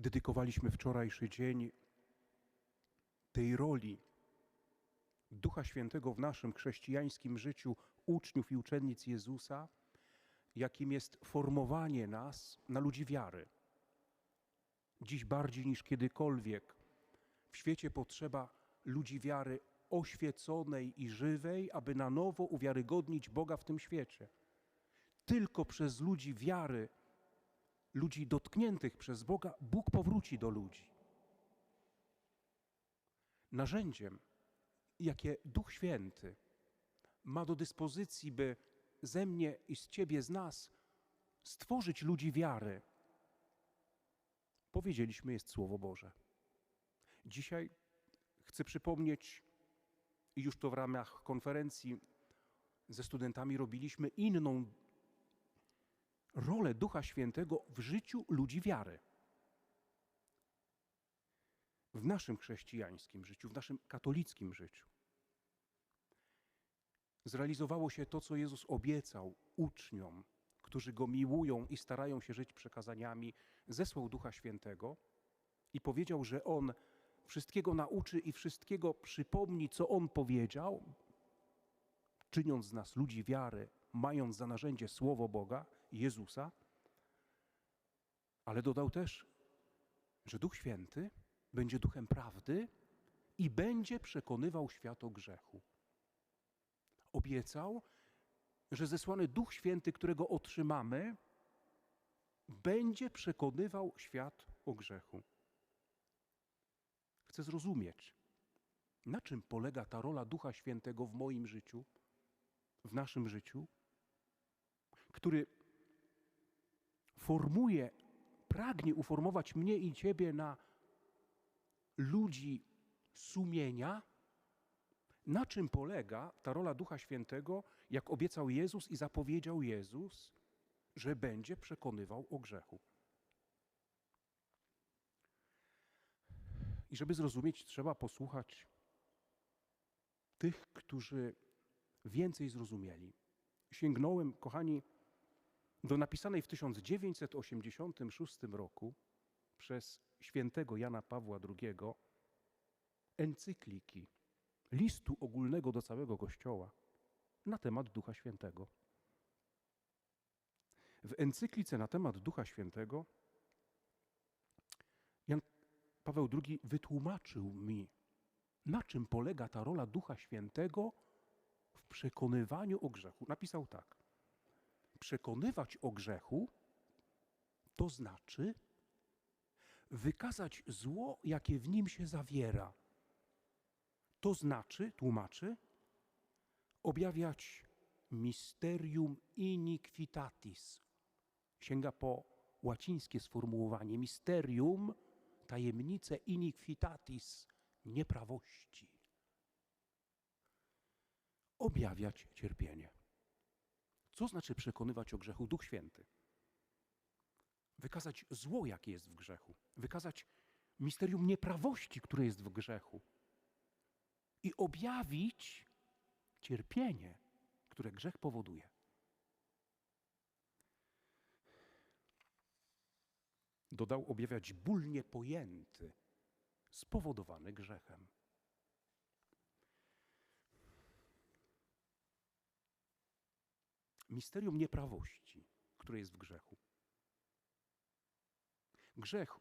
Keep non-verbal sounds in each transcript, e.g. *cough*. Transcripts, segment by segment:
dedykowaliśmy wczorajszy dzień tej roli Ducha Świętego w naszym chrześcijańskim życiu uczniów i uczennic Jezusa, jakim jest formowanie nas na ludzi wiary. Dziś bardziej niż kiedykolwiek w świecie potrzeba ludzi wiary oświeconej i żywej, aby na nowo uwiarygodnić Boga w tym świecie. Tylko przez ludzi wiary, ludzi dotkniętych przez Boga, Bóg powróci do ludzi. Narzędziem, jakie Duch Święty ma do dyspozycji, by ze mnie i z Ciebie, z nas stworzyć ludzi wiary, powiedzieliśmy, jest Słowo Boże. Dzisiaj chcę przypomnieć, i już to w ramach konferencji ze studentami robiliśmy, inną rolę Ducha Świętego w życiu ludzi wiary. W naszym chrześcijańskim życiu, w naszym katolickim życiu. Zrealizowało się to, co Jezus obiecał uczniom, którzy go miłują i starają się żyć przekazaniami, zesłał Ducha Świętego i powiedział, że on wszystkiego nauczy i wszystkiego przypomni, co on powiedział, czyniąc z nas ludzi wiary, mając za narzędzie Słowo Boga, Jezusa, ale dodał też, że Duch Święty będzie duchem prawdy i będzie przekonywał świat o grzechu. Obiecał, że zesłany Duch Święty, którego otrzymamy, będzie przekonywał świat o grzechu. Chcę zrozumieć, na czym polega ta rola Ducha Świętego w moim życiu, w naszym życiu, który formuje, pragnie uformować mnie i Ciebie na ludzi sumienia, na czym polega ta rola Ducha Świętego, jak obiecał Jezus i zapowiedział Jezus, że będzie przekonywał o grzechu. I żeby zrozumieć, trzeba posłuchać tych, którzy więcej zrozumieli. Sięgnąłem, kochani, do napisanej w 1986 roku przez świętego Jana Pawła II encykliki, listu ogólnego do całego Kościoła na temat Ducha Świętego. W encyklice na temat Ducha Świętego Jan Paweł II wytłumaczył mi, na czym polega ta rola Ducha Świętego w przekonywaniu o grzechu. Napisał tak: Przekonywać o grzechu to znaczy wykazać zło, jakie w nim się zawiera. To znaczy, tłumaczy, objawiać mysterium iniquitatis. Sięga po łacińskie sformułowanie mysterium tajemnicę iniquitatis, nieprawości. Objawiać cierpienie. Co znaczy przekonywać o grzechu? Duch Święty. Wykazać zło, jakie jest w grzechu. Wykazać misterium nieprawości, które jest w grzechu. I objawić cierpienie, które grzech powoduje. Dodał objawiać ból niepojęty, spowodowany grzechem. Misterium nieprawości, które jest w grzechu. Grzech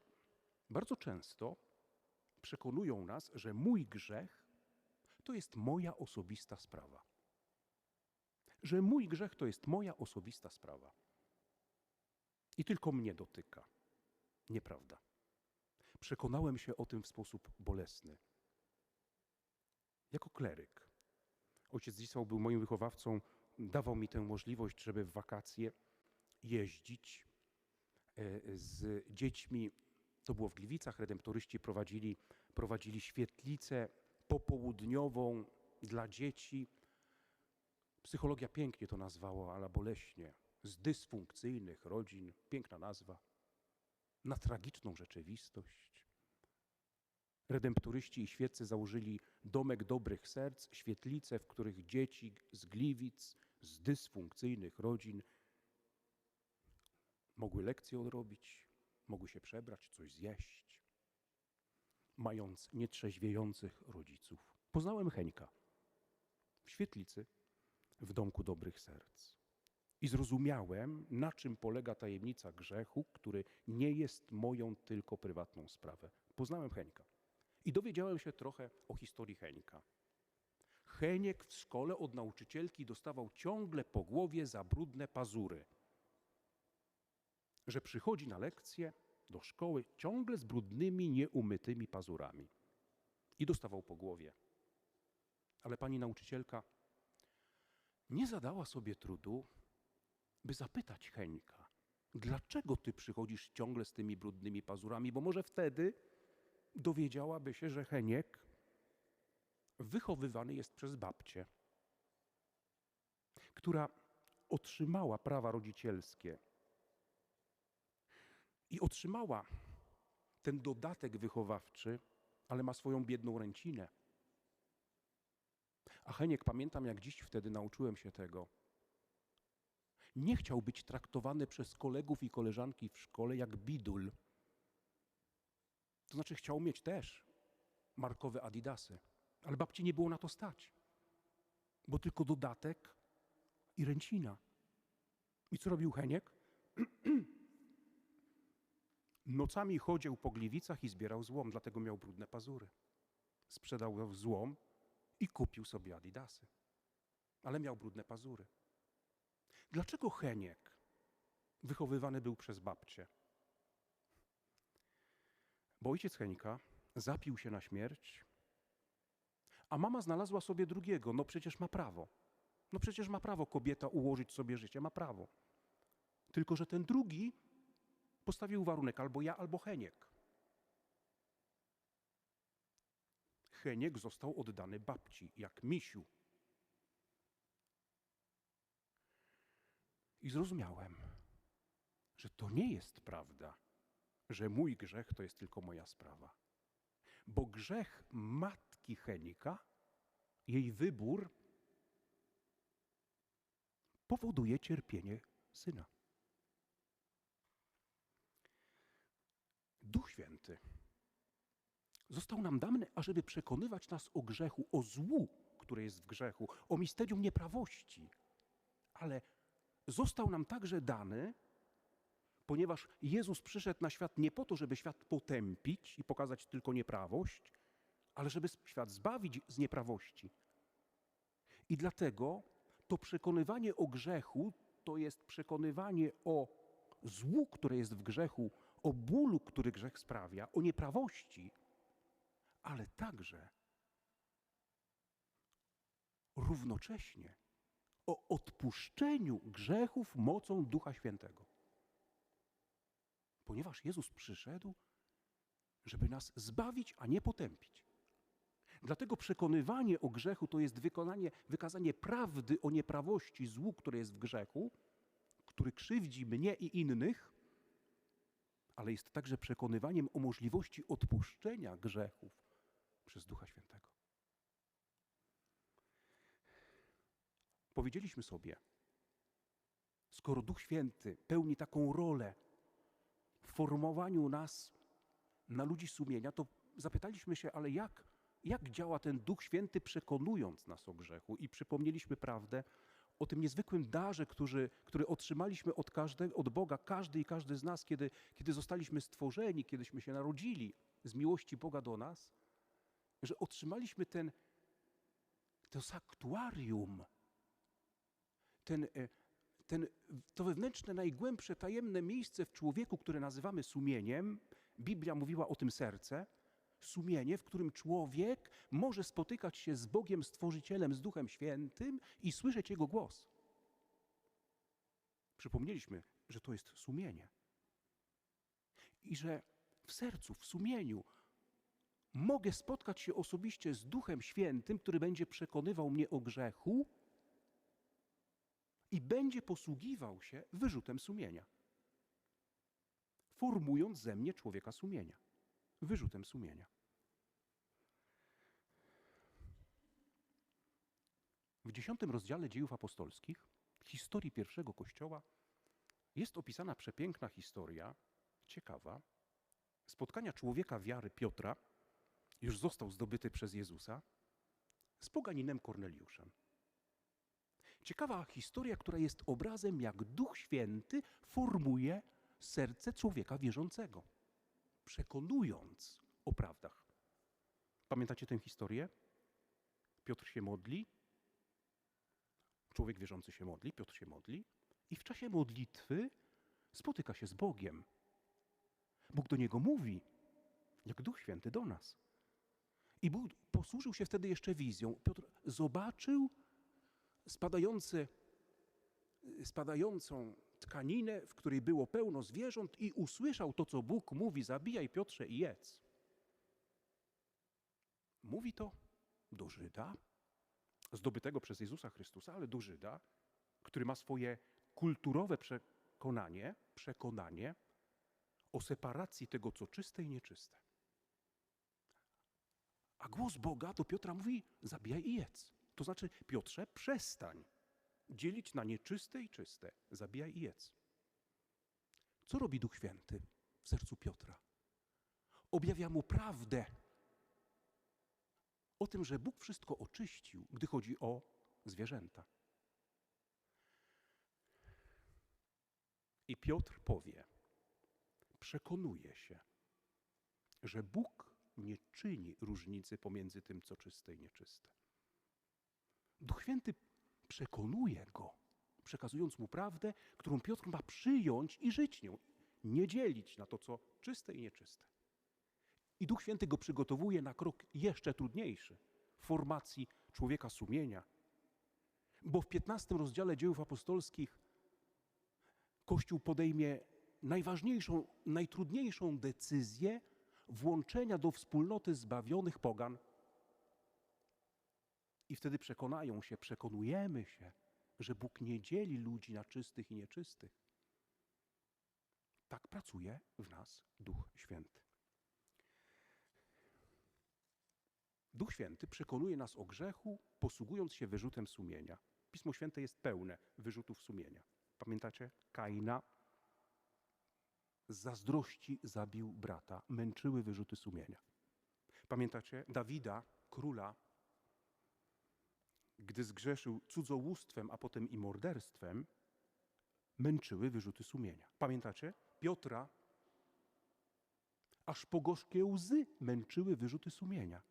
bardzo często przekonują nas, że mój grzech to jest moja osobista sprawa. Że mój grzech to jest moja osobista sprawa. I tylko mnie dotyka. Nieprawda. Przekonałem się o tym w sposób bolesny. Jako kleryk. Ojciec Zisław był moim wychowawcą, dawał mi tę możliwość, żeby w wakacje jeździć e, z dziećmi. To było w Gliwicach, redemptoryści prowadzili, prowadzili świetlicę popołudniową dla dzieci. Psychologia pięknie to nazwała, ale boleśnie. Z dysfunkcyjnych rodzin. Piękna nazwa na tragiczną rzeczywistość. Redemptoryści i świeccy założyli domek dobrych serc, świetlice, w których dzieci z Gliwic, z dysfunkcyjnych rodzin mogły lekcje odrobić, mogły się przebrać, coś zjeść, mając nietrzeźwiejących rodziców. Poznałem Heńka w świetlicy w domku dobrych serc. I zrozumiałem, na czym polega tajemnica grzechu, który nie jest moją tylko prywatną sprawę. Poznałem Heńka. I dowiedziałem się trochę o historii Heńka. Heniek w szkole od nauczycielki dostawał ciągle po głowie za brudne pazury. Że przychodzi na lekcję do szkoły ciągle z brudnymi, nieumytymi pazurami. I dostawał po głowie. Ale pani nauczycielka nie zadała sobie trudu, by zapytać Henka, dlaczego ty przychodzisz ciągle z tymi brudnymi pazurami, bo może wtedy dowiedziałaby się, że Heniek wychowywany jest przez babcię, która otrzymała prawa rodzicielskie i otrzymała ten dodatek wychowawczy, ale ma swoją biedną ręcinę. A Heniek, pamiętam jak dziś wtedy nauczyłem się tego. Nie chciał być traktowany przez kolegów i koleżanki w szkole jak bidul. To znaczy chciał mieć też markowe adidasy, ale babci nie było na to stać, bo tylko dodatek i ręcina. I co robił Heniek? *clears throat* Nocami chodził po gliwicach i zbierał złom, dlatego miał brudne pazury. Sprzedał złom i kupił sobie adidasy, ale miał brudne pazury. Dlaczego Heniek wychowywany był przez babcię? Bo ojciec Henka zapił się na śmierć, a mama znalazła sobie drugiego. No przecież ma prawo. No przecież ma prawo kobieta ułożyć sobie życie, ma prawo. Tylko, że ten drugi postawił warunek albo ja, albo Heniek. Heniek został oddany babci, jak misiu. I zrozumiałem, że to nie jest prawda, że mój grzech to jest tylko moja sprawa. Bo grzech matki Henika, jej wybór, powoduje cierpienie syna. Duch Święty został nam dany, ażeby przekonywać nas o grzechu, o złu, które jest w grzechu, o misterium nieprawości. Ale został nam także dany, ponieważ Jezus przyszedł na świat nie po to, żeby świat potępić i pokazać tylko nieprawość, ale żeby świat zbawić z nieprawości. I dlatego to przekonywanie o grzechu to jest przekonywanie o złu, które jest w grzechu, o bólu, który grzech sprawia, o nieprawości, ale także równocześnie o odpuszczeniu grzechów mocą Ducha Świętego. Ponieważ Jezus przyszedł, żeby nas zbawić, a nie potępić. Dlatego przekonywanie o grzechu to jest wykonanie, wykazanie prawdy o nieprawości, złu, które jest w grzechu, który krzywdzi mnie i innych, ale jest także przekonywaniem o możliwości odpuszczenia grzechów przez Ducha Świętego. Powiedzieliśmy sobie, skoro Duch Święty pełni taką rolę w formowaniu nas na ludzi sumienia, to zapytaliśmy się, ale jak, jak działa ten Duch Święty, przekonując nas o grzechu? I przypomnieliśmy prawdę o tym niezwykłym darze, który, który otrzymaliśmy od, od Boga, każdy i każdy z nas, kiedy, kiedy zostaliśmy stworzeni, kiedyśmy się narodzili z miłości Boga do nas, że otrzymaliśmy ten, to saktuarium, ten, e, ten, to wewnętrzne, najgłębsze, tajemne miejsce w człowieku, które nazywamy sumieniem, Biblia mówiła o tym serce, sumienie, w którym człowiek może spotykać się z Bogiem Stworzycielem, z Duchem Świętym i słyszeć Jego głos. Przypomnieliśmy, że to jest sumienie. I że w sercu, w sumieniu mogę spotkać się osobiście z Duchem Świętym, który będzie przekonywał mnie o grzechu i będzie posługiwał się wyrzutem sumienia, formując ze mnie człowieka sumienia, wyrzutem sumienia. W dziesiątym rozdziale dziejów apostolskich, historii pierwszego kościoła, jest opisana przepiękna historia, ciekawa. Spotkania człowieka wiary Piotra już został zdobyty przez Jezusa z poganinem Korneliuszem. Ciekawa historia, która jest obrazem, jak Duch Święty formuje serce człowieka wierzącego, przekonując o prawdach. Pamiętacie tę historię? Piotr się modli, człowiek wierzący się modli, Piotr się modli, i w czasie modlitwy spotyka się z Bogiem. Bóg do niego mówi, jak Duch Święty do nas. I Bóg posłużył się wtedy jeszcze wizją. Piotr zobaczył spadające, spadającą tkaninę, w której było pełno zwierząt i usłyszał to, co Bóg mówi, zabijaj Piotrze i jedz. Mówi to do Żyda, zdobytego przez Jezusa Chrystusa, ale do Żyda, który ma swoje kulturowe przekonanie, przekonanie o separacji tego, co czyste i nieczyste. A głos Boga do Piotra mówi: zabijaj i jedz. To znaczy, Piotrze, przestań dzielić na nieczyste i czyste. Zabijaj i jedz. Co robi Duch Święty w sercu Piotra? Objawia mu prawdę o tym, że Bóg wszystko oczyścił, gdy chodzi o zwierzęta. I Piotr powie, przekonuje się, że Bóg nie czyni różnicy pomiędzy tym, co czyste i nieczyste. Duch Święty przekonuje go, przekazując mu prawdę, którą Piotr ma przyjąć i żyć nią, nie dzielić na to, co czyste i nieczyste. I Duch Święty go przygotowuje na krok jeszcze trudniejszy formacji człowieka sumienia. Bo w 15 rozdziale dziełów apostolskich Kościół podejmie najważniejszą, najtrudniejszą decyzję włączenia do wspólnoty zbawionych pogan. I wtedy przekonają się, przekonujemy się, że Bóg nie dzieli ludzi na czystych i nieczystych. Tak pracuje w nas Duch Święty. Duch Święty przekonuje nas o grzechu, posługując się wyrzutem sumienia. Pismo Święte jest pełne wyrzutów sumienia. Pamiętacie? Kaina z zazdrości zabił brata. Męczyły wyrzuty sumienia. Pamiętacie? Dawida, króla, gdy zgrzeszył cudzołóstwem, a potem i morderstwem, męczyły wyrzuty sumienia. Pamiętacie? Piotra, aż po gorzkie łzy męczyły wyrzuty sumienia.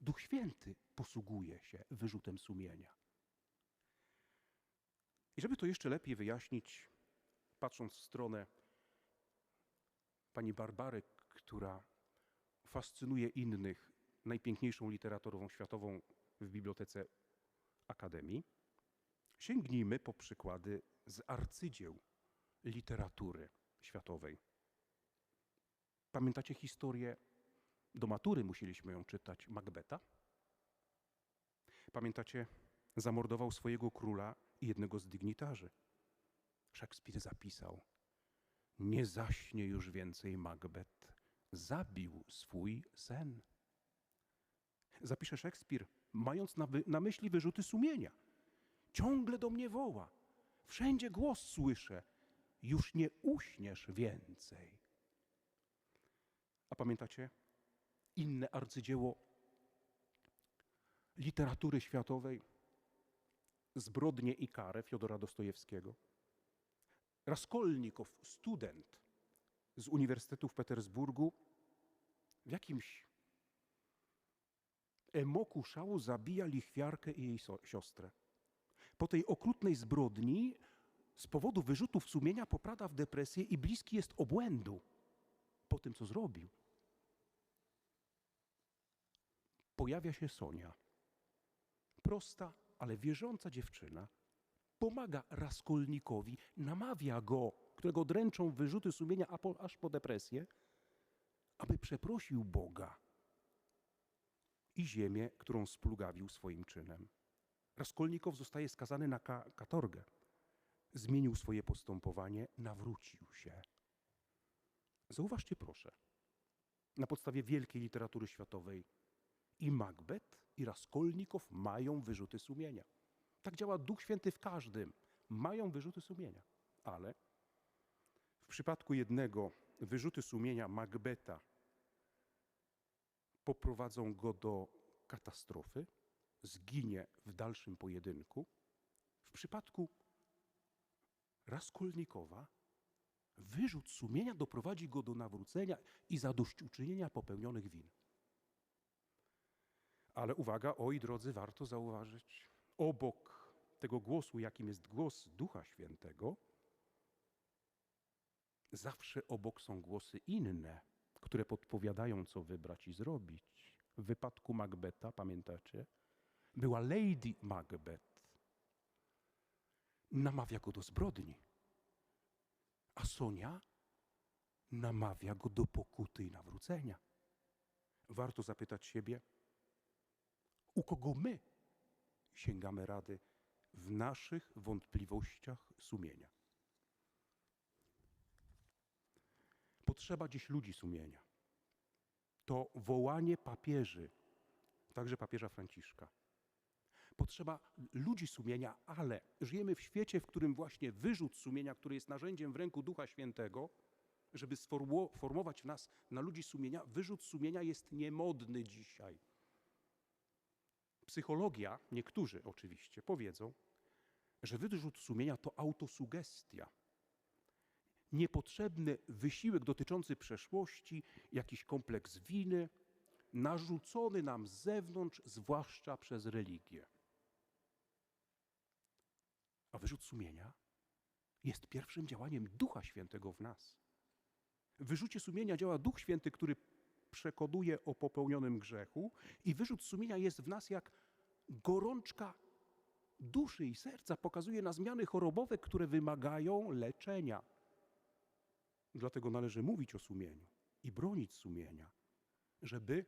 Duch Święty posługuje się wyrzutem sumienia. I żeby to jeszcze lepiej wyjaśnić, patrząc w stronę pani Barbary, która fascynuje innych najpiękniejszą literaturą światową w bibliotece Akademii, sięgnijmy po przykłady z arcydzieł literatury światowej. Pamiętacie historię do matury musieliśmy ją czytać Macbeta. Pamiętacie, zamordował swojego króla i jednego z dygnitarzy. Szekspir zapisał: Nie zaśnie już więcej Macbeth, zabił swój sen. Zapisze Szekspir, mając na, na myśli wyrzuty sumienia. Ciągle do mnie woła, wszędzie głos słyszę, już nie uśniesz więcej. A pamiętacie, inne arcydzieło literatury światowej, Zbrodnie i karę Fiodora Dostojewskiego. Raskolnikow, student z Uniwersytetu w Petersburgu, w jakimś emoku szału zabija lichwiarkę i jej siostrę. Po tej okrutnej zbrodni z powodu wyrzutów sumienia popada w depresję i bliski jest obłędu po tym, co zrobił. pojawia się Sonia. Prosta, ale wierząca dziewczyna. Pomaga Raskolnikowi, namawia go, którego dręczą wyrzuty sumienia aż po depresję, aby przeprosił Boga i ziemię, którą splugawił swoim czynem. Raskolnikow zostaje skazany na ka katorgę. Zmienił swoje postępowanie, nawrócił się. Zauważcie proszę, na podstawie wielkiej literatury światowej i Macbeth, i Raskolnikow mają wyrzuty sumienia. Tak działa Duch Święty w każdym. Mają wyrzuty sumienia. Ale przypadku jednego wyrzuty sumienia Macbeta poprowadzą go do katastrofy, zginie w dalszym pojedynku. W przypadku Raskolnikowa wyrzut sumienia doprowadzi go do nawrócenia i zadośćuczynienia popełnionych win. Ale uwaga, oj drodzy, warto zauważyć, obok tego głosu, jakim jest głos Ducha Świętego, zawsze obok są głosy inne, które podpowiadają, co wybrać i zrobić. W wypadku Macbeta, pamiętacie, była Lady Macbeth. Namawia go do zbrodni. A Sonia namawia go do pokuty i nawrócenia. Warto zapytać siebie, u kogo my sięgamy rady w naszych wątpliwościach sumienia. Potrzeba dziś ludzi sumienia. To wołanie papieży, także papieża Franciszka. Potrzeba ludzi sumienia, ale żyjemy w świecie, w którym właśnie wyrzut sumienia, który jest narzędziem w ręku Ducha Świętego, żeby sformułować w nas na ludzi sumienia, wyrzut sumienia jest niemodny dzisiaj. Psychologia, niektórzy oczywiście, powiedzą, że wyrzut sumienia to autosugestia. Niepotrzebny wysiłek dotyczący przeszłości, jakiś kompleks winy, narzucony nam z zewnątrz, zwłaszcza przez religię. A wyrzut sumienia jest pierwszym działaniem Ducha Świętego w nas. W wyrzucie sumienia działa Duch Święty, który przekonuje o popełnionym grzechu, i wyrzut sumienia jest w nas jak gorączka duszy i serca, pokazuje na zmiany chorobowe, które wymagają leczenia. Dlatego należy mówić o sumieniu i bronić sumienia, żeby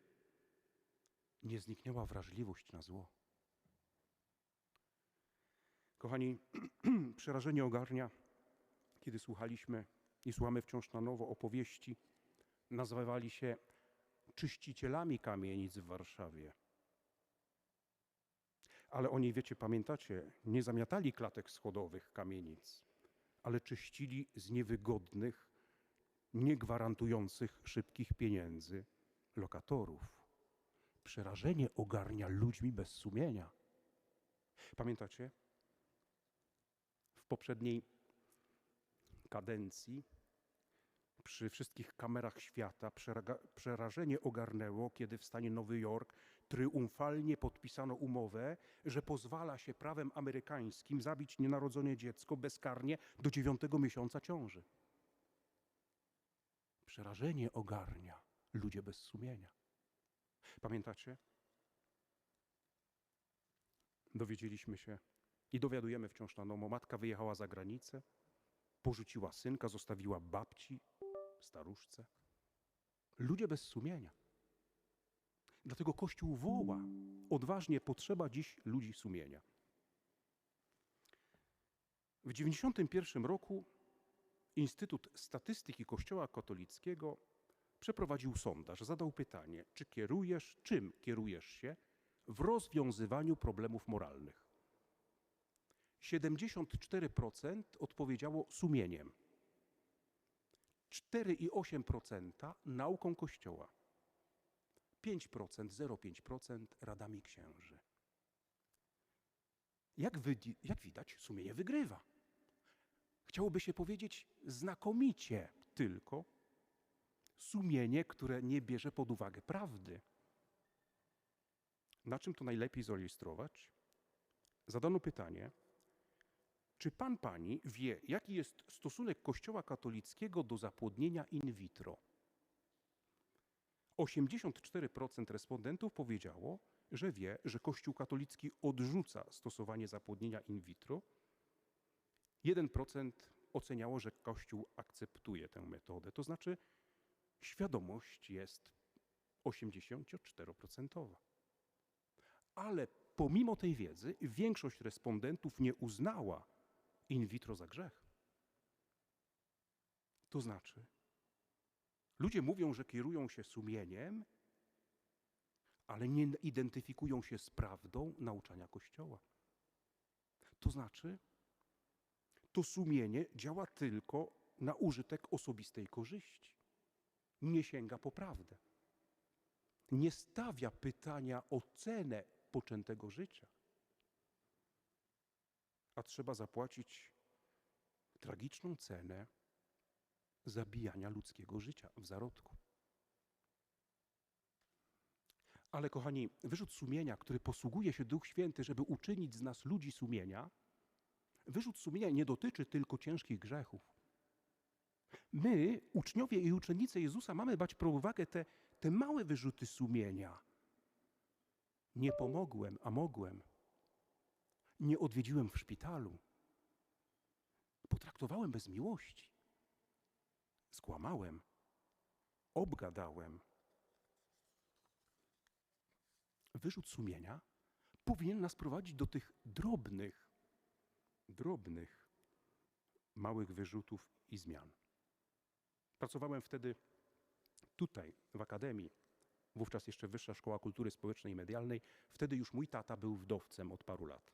nie zniknęła wrażliwość na zło. Kochani, *clears throat* przerażenie ogarnia, kiedy słuchaliśmy i słuchamy wciąż na nowo opowieści, nazywali się czyścicielami kamienic w Warszawie. Ale oni, wiecie, pamiętacie, nie zamiatali klatek schodowych kamienic, ale czyścili z niewygodnych, niegwarantujących szybkich pieniędzy lokatorów. Przerażenie ogarnia ludźmi bez sumienia. Pamiętacie? W poprzedniej kadencji przy wszystkich kamerach świata przerażenie ogarnęło, kiedy w stanie Nowy Jork triumfalnie podpisano umowę, że pozwala się prawem amerykańskim zabić nienarodzone dziecko bezkarnie do dziewiątego miesiąca ciąży. Przerażenie ogarnia ludzie bez sumienia. Pamiętacie? Dowiedzieliśmy się i dowiadujemy wciąż na nowo. Matka wyjechała za granicę, porzuciła synka, zostawiła babci, staruszce. Ludzie bez sumienia. Dlatego Kościół woła odważnie, potrzeba dziś ludzi sumienia. W 1991 roku Instytut Statystyki Kościoła Katolickiego przeprowadził sondaż, zadał pytanie, czy kierujesz, czym kierujesz się w rozwiązywaniu problemów moralnych. 74% odpowiedziało sumieniem. 4,8% nauką Kościoła, 5%, 0,5% radami księży. Jak, jak widać, sumienie wygrywa. Chciałoby się powiedzieć znakomicie, tylko sumienie, które nie bierze pod uwagę prawdy. Na czym to najlepiej zilustrować? Zadano pytanie, czy pan, pani wie, jaki jest stosunek Kościoła katolickiego do zapłodnienia in vitro? 84% respondentów powiedziało, że wie, że Kościół katolicki odrzuca stosowanie zapłodnienia in vitro. 1% oceniało, że Kościół akceptuje tę metodę. To znaczy, świadomość jest 84%. Ale pomimo tej wiedzy, większość respondentów nie uznała in vitro za grzech. To znaczy, ludzie mówią, że kierują się sumieniem, ale nie identyfikują się z prawdą nauczania Kościoła. To znaczy, to sumienie działa tylko na użytek osobistej korzyści. Nie sięga po prawdę. Nie stawia pytania o cenę poczętego życia. A trzeba zapłacić tragiczną cenę zabijania ludzkiego życia w zarodku. Ale kochani, wyrzut sumienia, który posługuje się Duch Święty, żeby uczynić z nas ludzi sumienia, wyrzut sumienia nie dotyczy tylko ciężkich grzechów. My, uczniowie i uczennice Jezusa, mamy bać pod uwagę te, te małe wyrzuty sumienia. Nie pomogłem, a mogłem. Nie odwiedziłem w szpitalu. Potraktowałem bez miłości. Skłamałem. Obgadałem. Wyrzut sumienia powinien nas prowadzić do tych drobnych, drobnych, małych wyrzutów i zmian. Pracowałem wtedy tutaj, w akademii, wówczas jeszcze Wyższa Szkoła Kultury Społecznej i Medialnej. Wtedy już mój tata był wdowcem od paru lat.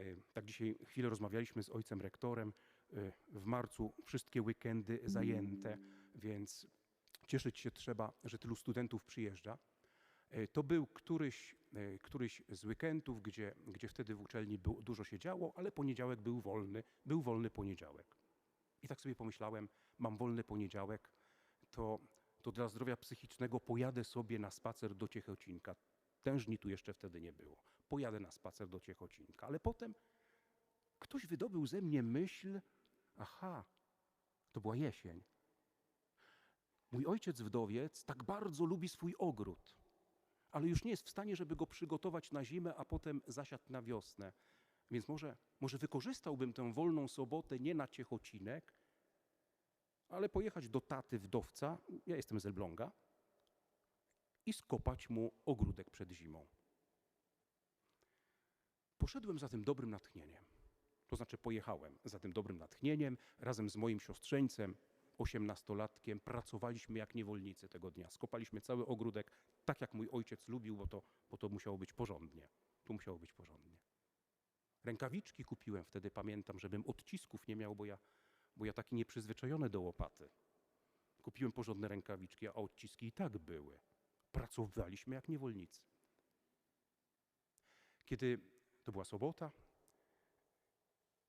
E, Tak dzisiaj chwilę rozmawialiśmy z ojcem rektorem. E, W marcu wszystkie weekendy zajęte, więc cieszyć się trzeba, że tylu studentów przyjeżdża. E, To był któryś, e, któryś z weekendów, gdzie, gdzie wtedy w uczelni było, dużo się działo, ale poniedziałek był wolny, był wolny poniedziałek. I tak sobie pomyślałem, mam wolny poniedziałek, to, to dla zdrowia psychicznego pojadę sobie na spacer do Ciechocinka. Tężni tu jeszcze wtedy nie było. Pojadę na spacer do Ciechocinka. Ale potem ktoś wydobył ze mnie myśl, aha, to była jesień. Mój ojciec wdowiec tak bardzo lubi swój ogród, ale już nie jest w stanie, żeby go przygotować na zimę, a potem zasiadł na wiosnę. Więc może, może wykorzystałbym tę wolną sobotę nie na Ciechocinek, ale pojechać do taty wdowca, ja jestem z Elbląga, i skopać mu ogródek przed zimą. Poszedłem za tym dobrym natchnieniem. To znaczy pojechałem za tym dobrym natchnieniem razem z moim siostrzeńcem, osiemnastolatkiem. Pracowaliśmy jak niewolnicy tego dnia. Skopaliśmy cały ogródek tak, jak mój ojciec lubił, bo to, bo to musiało być porządnie. Tu musiało być porządnie. Rękawiczki kupiłem wtedy, pamiętam, żebym odcisków nie miał, bo ja, bo ja taki nieprzyzwyczajony do łopaty. Kupiłem porządne rękawiczki, a odciski i tak były. Pracowaliśmy jak niewolnicy. Kiedy to była sobota,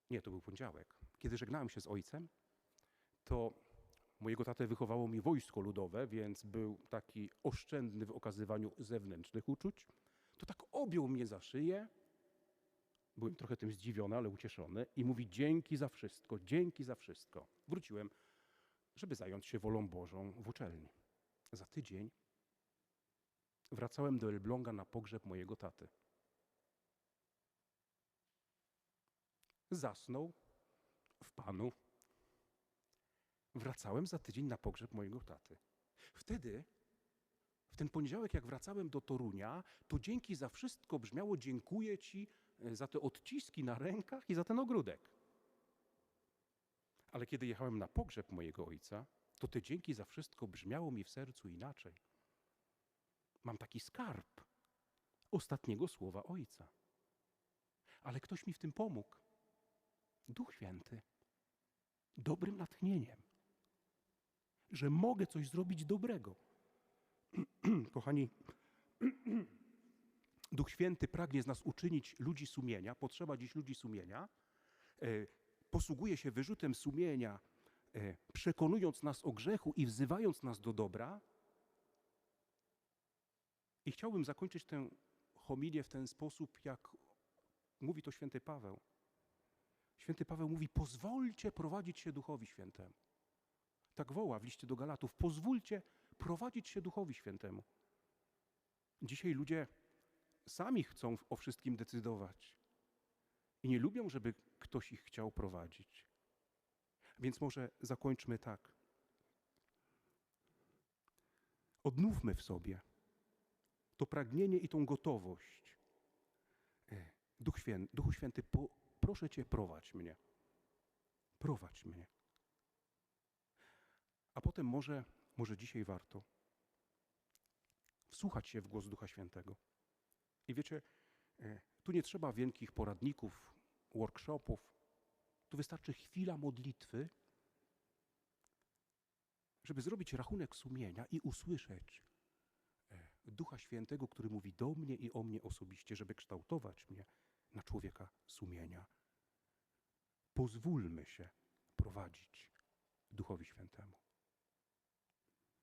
nie, to był poniedziałek, kiedy żegnałem się z ojcem, to mojego tatę wychowało mi wojsko ludowe, więc był taki oszczędny w okazywaniu zewnętrznych uczuć. To tak objął mnie za szyję, byłem trochę tym zdziwiony, ale ucieszony i mówi dzięki za wszystko, dzięki za wszystko. Wróciłem, żeby zająć się wolą Bożą w uczelni. Za tydzień wracałem do Elbląga na pogrzeb mojego taty. Zasnął w Panu. Wracałem za tydzień na pogrzeb mojego taty. Wtedy, w ten poniedziałek, jak wracałem do Torunia, to dzięki za wszystko brzmiało dziękuję Ci e, za te odciski na rękach i za ten ogródek. Ale kiedy jechałem na pogrzeb mojego ojca, to te dzięki za wszystko brzmiało mi w sercu inaczej. Mam taki skarb ostatniego słowa ojca. Ale ktoś mi w tym pomógł. Duch Święty. Dobrym natchnieniem. Że mogę coś zrobić dobrego. *clears throat* Kochani, *clears throat* Duch Święty pragnie z nas uczynić ludzi sumienia. Potrzeba dziś ludzi sumienia. E, posługuje się wyrzutem sumienia, e, przekonując nas o grzechu i wzywając nas do dobra. I chciałbym zakończyć tę homilię w ten sposób, jak mówi to święty Paweł. Święty Paweł mówi: pozwólcie prowadzić się Duchowi Świętemu. Tak woła w liście do Galatów: pozwólcie prowadzić się Duchowi Świętemu. Dzisiaj ludzie sami chcą o wszystkim decydować i nie lubią, żeby ktoś ich chciał prowadzić. Więc może zakończmy tak. Odnówmy w sobie to pragnienie i tą gotowość. E, Duch Święty, Duchu Święty, proszę Cię, prowadź mnie. Prowadź mnie. A potem może, może dzisiaj warto wsłuchać się w głos Ducha Świętego. I wiecie, e, tu nie trzeba wielkich poradników, workshopów. Tu wystarczy chwila modlitwy żeby zrobić rachunek sumienia i usłyszeć e, Ducha Świętego, który mówi do mnie i o mnie osobiście, żeby kształtować mnie na człowieka sumienia. Pozwólmy się prowadzić Duchowi Świętemu.